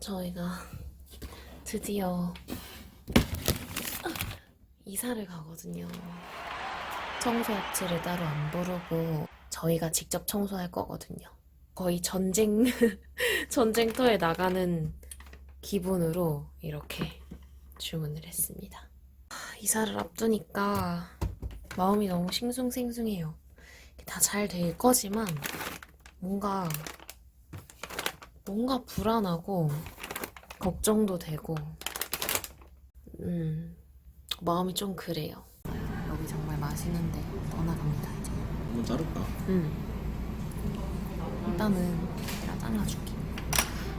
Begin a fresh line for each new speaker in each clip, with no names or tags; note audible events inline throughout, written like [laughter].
저희가 드디어 이사를 가거든요. 청소업체를 따로 안 부르고 저희가 직접 청소할 거거든요. 거의 전쟁, [laughs] 전쟁터에 나가는 기분으로 이렇게 주문을 했습니다. 하, 이사를 앞두니까 마음이 너무 싱숭생숭해요. 다 잘 될 거지만 뭔가 뭔가 불안하고 걱정도 되고 음 마음이 좀 그래요. 여기 정말 맛있는데 떠나갑니다 이제.
한번 자를까?
음 일단은 내가 잘라줄게.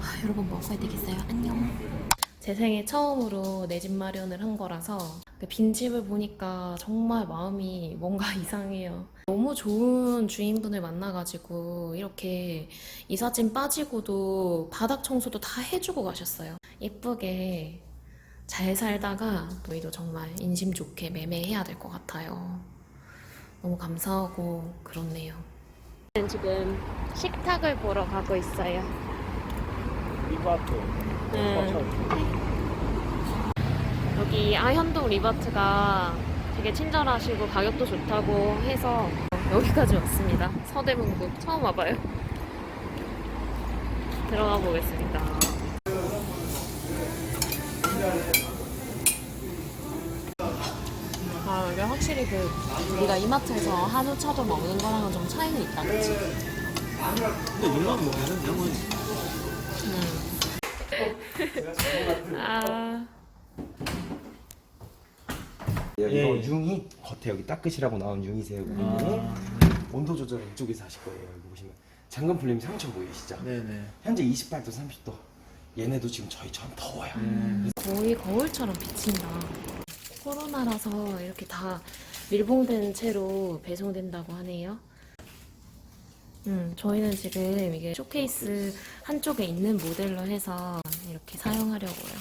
아, 여러분 먹어야 되겠어요. 안녕. 제 생애 처음으로 내 집 마련을 한 거라서 그 빈집을 보니까 정말 마음이 뭔가 [laughs] 이상해요. 너무 좋은 주인분을 만나가지고 이렇게 이삿짐 빠지고도 바닥 청소도 다 해주고 가셨어요. 예쁘게 잘 살다가 저희도 정말 인심 좋게 매매해야 될 것 같아요. 너무 감사하고 그렇네요. 지금 식탁을 보러 가고 있어요. 네. 여기 아현동 리바트가 되게 친절하시고 가격도 좋다고 해서 여기까지 왔습니다. 서대문구 처음 와봐요. 들어가 보겠습니다. 아, 여기 확실히 그 우리가 이마트에서 한우 차도 먹는 거랑은 좀 차이는 있다, 그치?
근데 이만 뭐 되는 양은
아,
이거
예.
융이 겉에 여기 따끝이라고 나온 융이세요.
아.
온도 조절 이쪽에서 하실 거예요. 여기 보시면 잠금 풀림 상처 보이시죠?
네네.
현재 28도, 30도. 얘네도 지금 저희처럼 더워요.
음.
거의 거울처럼 비친다. 코로나라서 이렇게 다 밀봉된 채로 배송된다고 하네요. 음, 저희는 지금 이게 쇼케이스 한쪽에 있는 모델로 해서 이렇게 사용하려고요.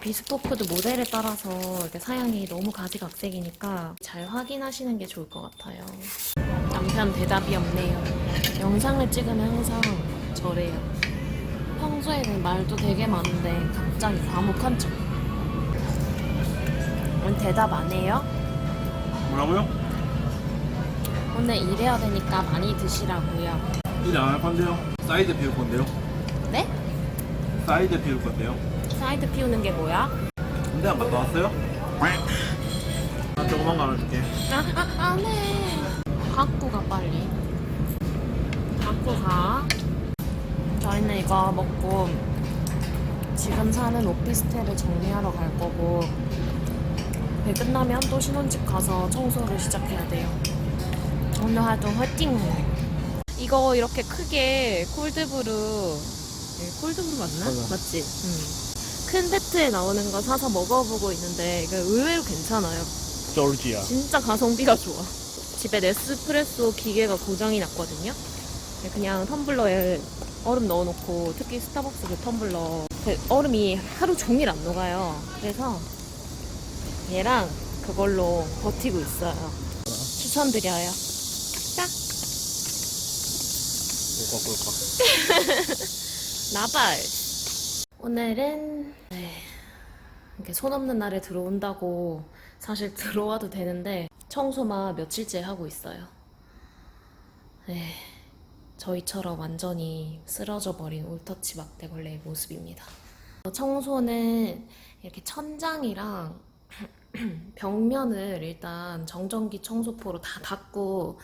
비스포크도 모델에 따라서 이렇게 사양이 너무 가지각색이니까 잘 확인하시는 게 좋을 것 같아요. 남편 대답이 없네요. 영상을 찍으면 항상 저래요. 평소에는 말도 되게 많은데 갑자기 과묵한 척. 대답 안 해요?
뭐라고요?
오늘 일해야 되니까 많이 드시라고요.
일 안 할 건데요. 사이드 피울 건데요.
네?
사이드 피울 건데요.
사이드 피우는 게 뭐야?
군대 안 갔다 왔어요? 나 조그만 거 하나 줄게.
아, 아, 안 해. 갖고 가, 빨리. 갖고 가. 저희는 이거 먹고 지금 사는 오피스텔을 정리하러 갈 거고 배 끝나면 또 신혼집 가서 청소를 시작해야 돼요. 오늘 활동 화이팅! 이거 이렇게 크게 콜드브루 이게 콜드브루 맞나?
맞아.
맞지? 응. 큰 배트에 나오는 거 사서 먹어보고 있는데 이거 의외로 괜찮아요.
조지아.
진짜 가성비가 좋아. 집에 네스프레소 기계가 고장이 났거든요. 그냥 텀블러에 얼음 넣어놓고 특히 스타벅스 그 텀블러 그 얼음이 하루 종일 안 녹아요. 그래서 얘랑 그걸로 버티고 있어요. 추천드려요. 딱
꼴깍꼴깍. [laughs]
나발. 오늘은 네, 이렇게 손 없는 날에 들어온다고 사실 [laughs] 들어와도 되는데 청소만 며칠째 하고 있어요. 네, 저희처럼 완전히 쓰러져 버린 올터치 막대걸레의 모습입니다. 청소는 이렇게 천장이랑 [clears throat] 벽면을 일단 정전기 청소포로 다 닦고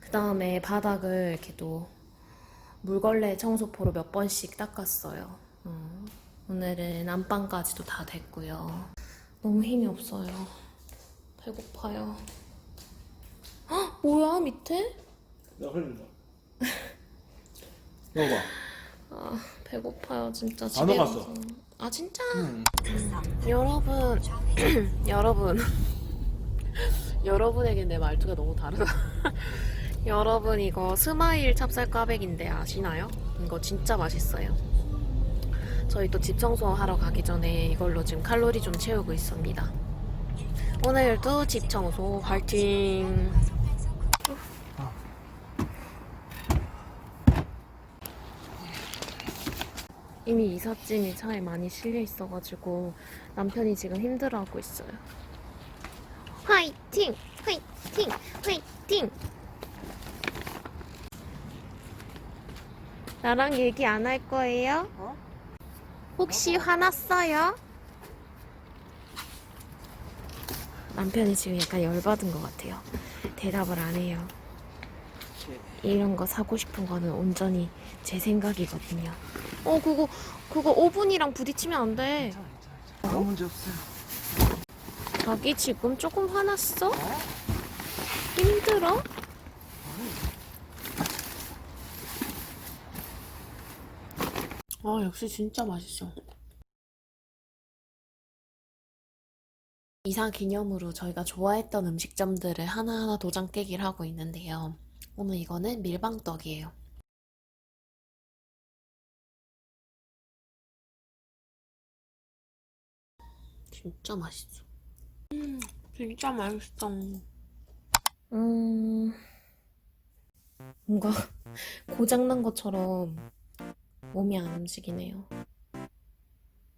그 다음에 바닥을 이렇게 또 물걸레 청소포로 몇 번씩 닦았어요. 어, 오늘은 안방까지도 다 됐고요. 너무 힘이 없어요. 배고파요. 헉, 뭐야 밑에?
나 흘린다. [laughs] 먹어봐.
아 배고파요 진짜
안
집에
녹았어.
가서. 아 진짜?
음. [clears throat]
여러분 [clears throat] 여러분 [clears throat] 여러분에게 내 말투가 너무 다르다. [laughs] 여러분 이거 스마일 찹쌀 꽈배기인데 아시나요? 이거 진짜 맛있어요. 저희 또 집 청소하러 가기 전에 이걸로 지금 칼로리 좀 채우고 있습니다. 오늘도 집 청소 화이팅! 이미 이삿짐이 차에 많이 실려 있어가지고 남편이 지금 힘들어하고 있어요. 화이팅! 화이팅! 화이팅! 나랑 얘기 안 할 거예요? 혹시 화났어요? 남편이 지금 약간 열받은 것 같아요. 대답을 안 해요. 이런 거 사고 싶은 거는 온전히 제 생각이거든요. 어, 그거, 그거 오븐이랑 부딪히면 안 돼.
아무 문제 없어요.
자기 지금 조금 화났어? 힘들어? 아, 역시 진짜 맛있어. 이사 기념으로 저희가 좋아했던 음식점들을 하나하나 도장 깨기를 하고 있는데요. 오늘 이거는 밀방떡이에요. 진짜 맛있어. 음, 진짜 맛있어. 음, 뭔가 고장난 것처럼 몸이 안 움직이네요.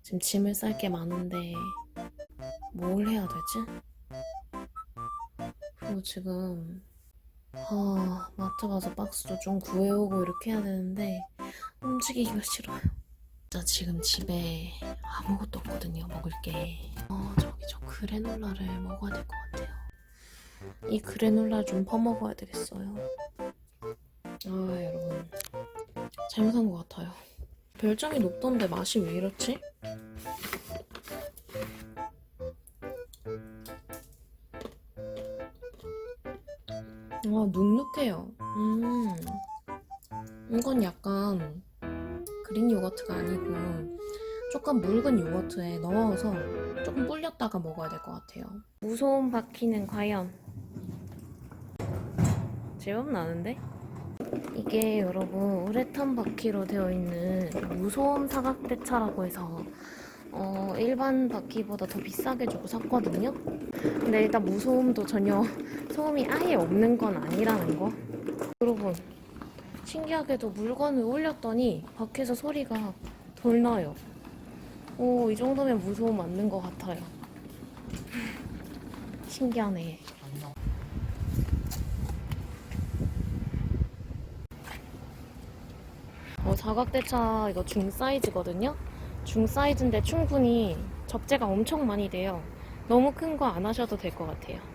지금 짐을 쌀 게 많은데 뭘 해야 되지? 그리고 지금 아, 마트 가서 박스도 좀 구해오고 이렇게 해야 되는데 움직이기가 싫어요. 진짜 지금 집에 아무것도 없거든요, 먹을 게. 어, 저기 저 그래놀라를 먹어야 될 것 같아요. 이 그래놀라 좀 퍼먹어야 되겠어요. 아, 여러분. 잘못한 것 같아요. 별점이 높던데 맛이 왜 이렇지? 아, 눅눅해요. 음. 이건 약간 그린 요거트가 아니고 조금 묽은 요거트에 넣어서 조금 불렸다가 먹어야 될 것 같아요. 무서운 바퀴는 과연 제법 나는데? 이게 여러분 우레탄 바퀴로 되어 있는 무소음 사각대차라고 해서 어, 일반 바퀴보다 더 비싸게 주고 샀거든요. 근데 일단 무소음도 전혀 [laughs] 소음이 아예 없는 건 아니라는 거. 여러분 신기하게도 물건을 올렸더니 밖에서 소리가 덜 나요. 오, 이 정도면 무소음 맞는 것 같아요. [laughs] 신기하네. 어, 사각대차 이거 중 사이즈거든요. 중 사이즈인데 충분히 접재가 엄청 많이 돼요. 너무 큰 거 안 하셔도 될 것 같아요.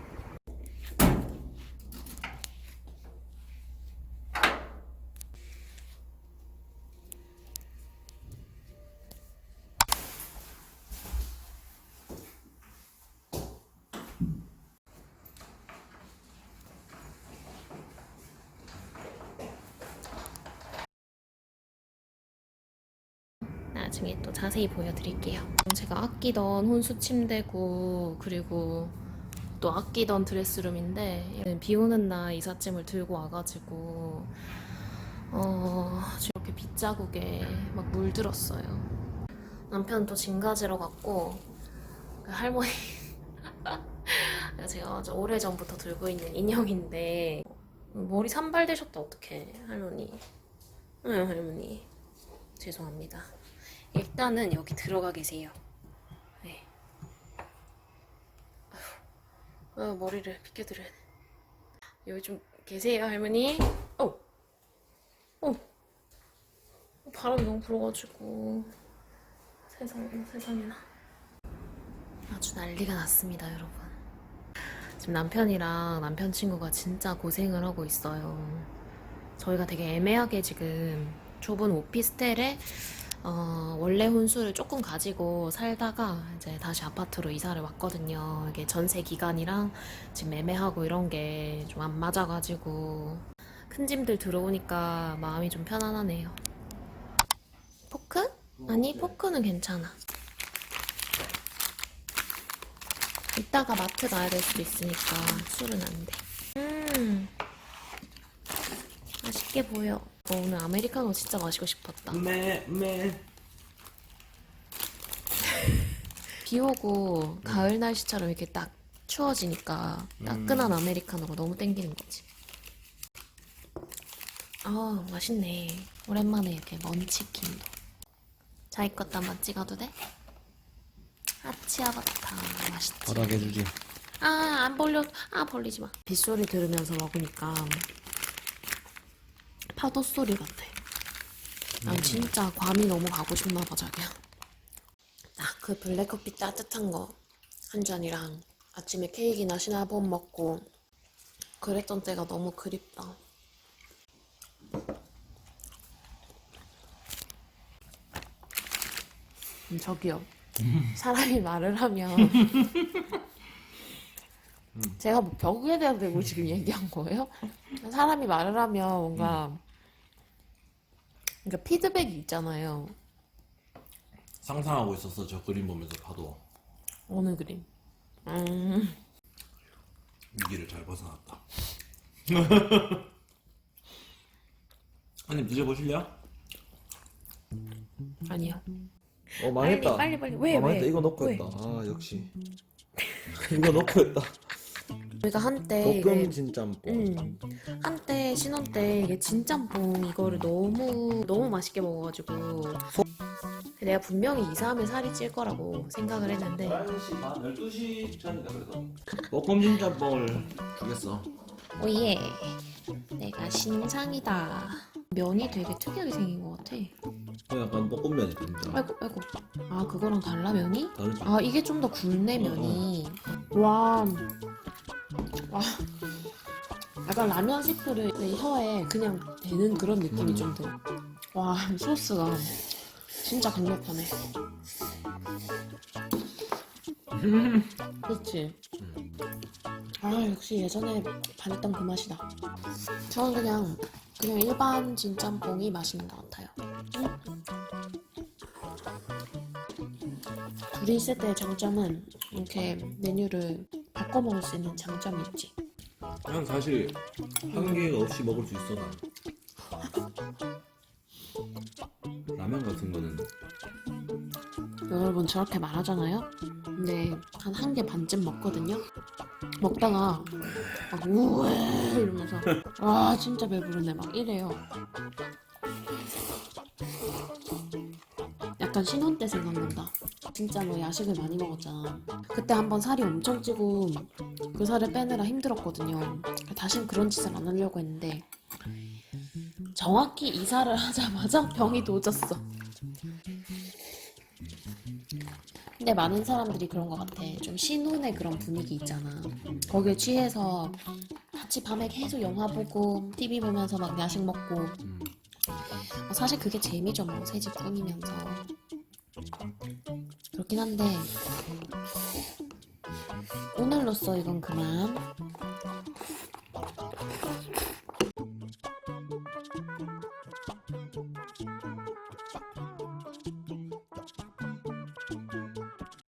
나중에 또 자세히 보여드릴게요. 제가 아끼던 혼수 침대고 그리고 또 아끼던 드레스룸인데 비 오는 날 이삿짐을 들고 와가지고 어 이렇게 빗자국에 막 물들었어요. 남편 또짐 가지러 갔고 그 할머니 [laughs] 제가 아주 오래 전부터 들고 있는 인형인데 머리 산발되셨다 어떡해 할머니. 응 할머니 죄송합니다. 일단은 여기 들어가 계세요. 네. 아휴, 아, 머리를 빗겨드려야 돼. 여기 좀 계세요, 할머니. 어, 어. 바람이 너무 불어가지고 세상 세상에나 아주 난리가 났습니다, 여러분. 지금 남편이랑 남편 친구가 진짜 고생을 하고 있어요. 저희가 되게 애매하게 지금 좁은 오피스텔에 어, 원래 혼수를 조금 가지고 살다가 이제 다시 아파트로 이사를 왔거든요. 이게 전세 기간이랑 지금 애매하고 이런 게 좀 안 맞아가지고 큰 짐들 들어오니까 마음이 좀 편안하네요. 포크? 아니 포크는 괜찮아. 이따가 마트 가야 될 수도 있으니까 술은 안 돼. 음, 맛있게 보여. 어, 오늘 아메리카노 진짜 마시고 싶었다.
매, 매. [laughs]
비 오고 가을 날씨처럼 이렇게 딱 추워지니까 따끈한 아메리카노가 너무 땡기는 거지. 아 맛있네. 오랜만에 이렇게 먼치킨도. 자기 것도 한번 찍어도 돼? 아치 아바타 맛있지.
허락해주지.
아, 안 벌려. 아, 벌리지 마. 빗소리 들으면서 먹으니까 파도 소리 같아. 난 진짜 괌이 너무 가고 싶나 봐, 자기야. 딱그 블랙커피 따뜻한 거 한 잔이랑 아침에 케이크나 시나본 먹고 그랬던 때가 너무 그립다. 음, 저기요. 사람이 말을 하면 [laughs] 제가 뭐 벽에 대한 대고 지금 얘기한 거예요? 사람이 말을 하면 뭔가 그러니까 피드백이 있잖아요.
상상하고 있었어 저 그림 보면서 봐도
어느 그림? 음,
위기를 잘 벗어났다. [laughs] 한입 드셔보실래요?
아니요.
어 망했다.
빨리, 빨리, 빨리. 왜,
아, 망했다.
왜?
이거 넣고
왜?
했다. 아 역시. [laughs] 이거 넣고 했다.
저희가 한때
볶음
이게
진짬뽕.
음, 한때 신혼 때 이게 진짬뽕 이거를 너무 너무 맛있게 먹어가지고 내가 분명히 이사하면 살이 찔 거라고 생각을 했는데
11시 반, 12시 전인가 그래도. 볶음 진짬뽕을 주겠어.
오예 내가 신상이다 면이 되게 특이하게 생긴 것 같아
이거 약간 볶음면이 진짜.
아이고 아이고 아 그거랑 달라 면이?
다르지?
아 이게 좀 더 굵네 면이 와 와. 약간 라면 스프를 내 혀에 그냥 대는 그런 느낌이
음.
좀 더. 와 소스가 진짜 강력하네. 그렇지. 아 역시 예전에 반했던 그 맛이다. 저는 그냥 그냥 일반 진짬뽕이 맛있는 것 같아요. 둘이 있을 때의 장점은 이렇게 메뉴를 바꿔 먹을 수 있는 장점이 있지.
난 사실 한계가 없이 먹을 수 있어 난. [laughs] 라면 같은 거는
여러분 저렇게 말하잖아요? 근데 한 한 개 반쯤 먹거든요? 먹다가 막 우에 이러면서 와 진짜 배부르네 막 이래요 약간 신혼 때 생각난다 진짜 뭐 야식을 많이 먹었잖아 그때 한번 살이 엄청 찌고 그 살을 빼느라 힘들었거든요 다신 그런 짓을 안 하려고 했는데 정확히 이사를 하자마자 [laughs] 병이 도졌어 근데 많은 사람들이 그런 것 같아. 좀 신혼의 그런 분위기 있잖아. 거기에 취해서 같이 밤에 계속 영화 보고 TV 보면서 막 야식 먹고. 어, 사실 그게 재미죠, 뭐 새집 꾸미면서. 그렇긴 한데 오늘로써 이건 그만.